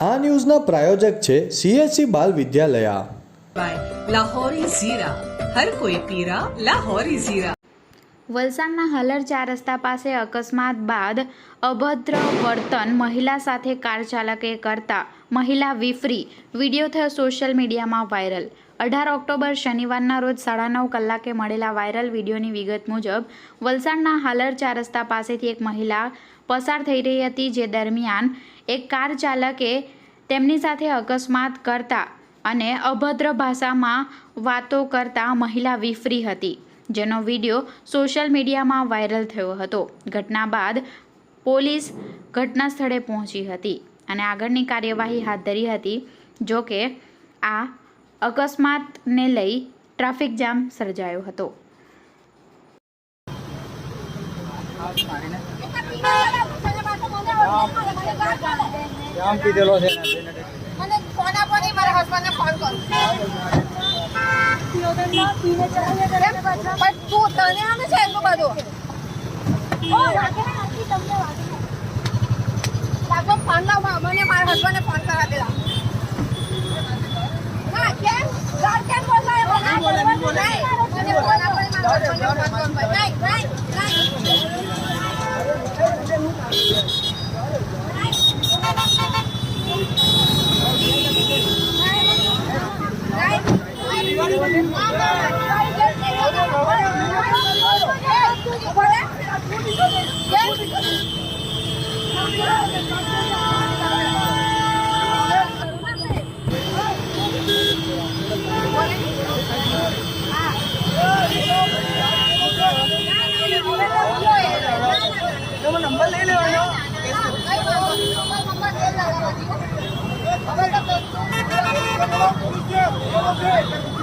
આ ન્યૂઝના પ્રાયોજક છે સીએસસી બાલ વિદ્યાલયા. લાહોરી ઝીરા. હર કોઈ પીરા લાહોરી ઝીરા. વલસાડના હલર ચાર રસ્તા પાસે અકસ્માત બાદ અભદ્ર વર્તન મહિલા સાથે કાર ચાલકે કરતા મહિલા વિફરી. વીડિયો થયો સોશિયલ મીડિયામાં વાયરલ. અઢાર ઓક્ટોબર શનિવારના રોજ સાડા નવ કલાકે મળેલા વાયરલ વિડીયોની વિગત મુજબ, વલસાડના હાલર ચાર રસ્તા પાસેથી એક મહિલા પસાર થઈ રહી હતી જે દરમિયાન એક કાર ચાલકે તેમની સાથે અકસ્માત કરતા અને અભદ્ર ભાષામાં વાતો કરતા મહિલા વિફરી હતી. જેનો વીડિયો સોશિયલ મીડિયામાં વાયરલ થયો હતો. ઘટના બાદ પોલીસ ઘટના સ્થળે પહોંચી હતી અને આગળની કાર્યવાહી હાથ ધરી હતી. જો કે, આ અકસ્માતને લઈ ટ્રાફિક જામ સર્જાયો હતો. પીધેલો છે મને ફોન આપો નહીં મારા હસબન્ડને ફોન કરો પણ તું તને આવે છે એટલું બધું ફોન લાવ મને મારા હસબન્ડને ફોન કરવા દેલા ના કેમ ઘર કેમ બોલાય બોલાય બોલાય મને ફોન આપો ને મારા હસબન્ડને ફોન કરો નહીં નહીં નંબર લઈ લેવાનો નંબર